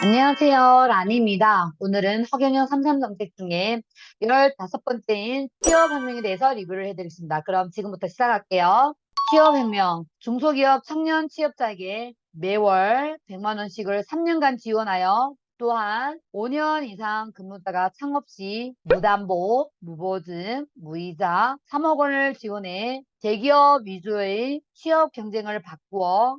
안녕하세요. 라니입니다. 오늘은 허경영 삼삼정책 중에 15번째인 취업혁명에 대해서 리뷰를 해드리겠습니다. 그럼 지금부터 시작할게요. 취업혁명, 중소기업 청년 취업자에게 매월 100만원씩을 3년간 지원하여 또한 5년 이상 근무자가 창업 시 무담보, 무보증, 무이자 3억 원을 지원해 대기업 위주의 취업 경쟁을 바꾸어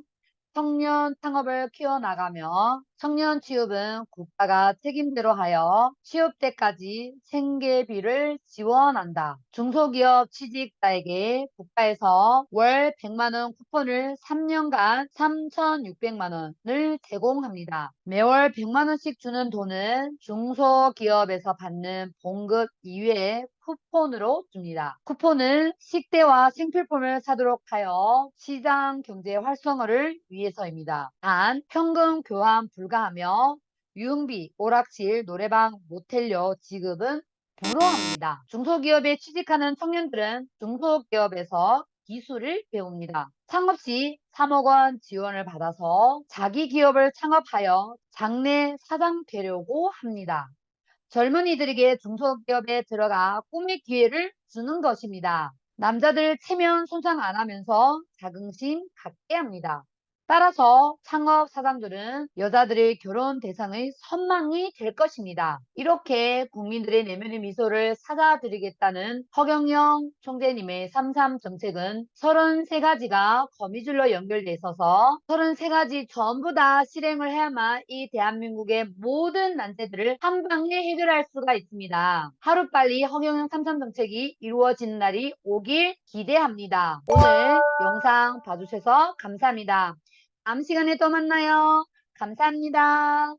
청년 창업을 키워나가며 청년 취업은 국가가 책임대로 하여 취업 때까지 생계비를 지원한다. 중소기업 취직자에게 국가에서 월 100만 원 쿠폰을 3년간 3,600만 원을 제공합니다. 매월 100만 원씩 주는 돈은 중소기업에서 받는 봉급 이외에 쿠폰으로 줍니다. 쿠폰은 식대와 생필품을 사도록 하여 시장 경제 활성화를 위해서입니다. 단 현금 교환 불가 하며 유흥비, 오락실, 노래방, 모텔료 지급은 불허합니다. 중소기업에 취직하는 청년들은 중소기업에서 기술을 배웁니다. 창업 시 3억 원 지원을 받아서 자기 기업을 창업하여 장래 사장 되려고 합니다. 젊은이들에게 중소기업에 들어가 꿈의 기회를 주는 것입니다. 남자들 체면 손상 안 하면서 자긍심 갖게 합니다. 따라서 창업 사장들은 여자들의 결혼 대상의 선망이 될 것입니다. 이렇게 국민들의 내면의 미소를 찾아드리겠다는 허경영 총재님의 33 정책은 33가지가 거미줄로 연결돼 있어서 33가지 전부 다 실행을 해야만 이 대한민국의 모든 난제들을 한 방에 해결할 수가 있습니다. 하루빨리 허경영 33 정책이 이루어지는 날이 오길 기대합니다. 오늘 영상 봐주셔서 감사합니다. 다음 시간에 또 만나요. 감사합니다.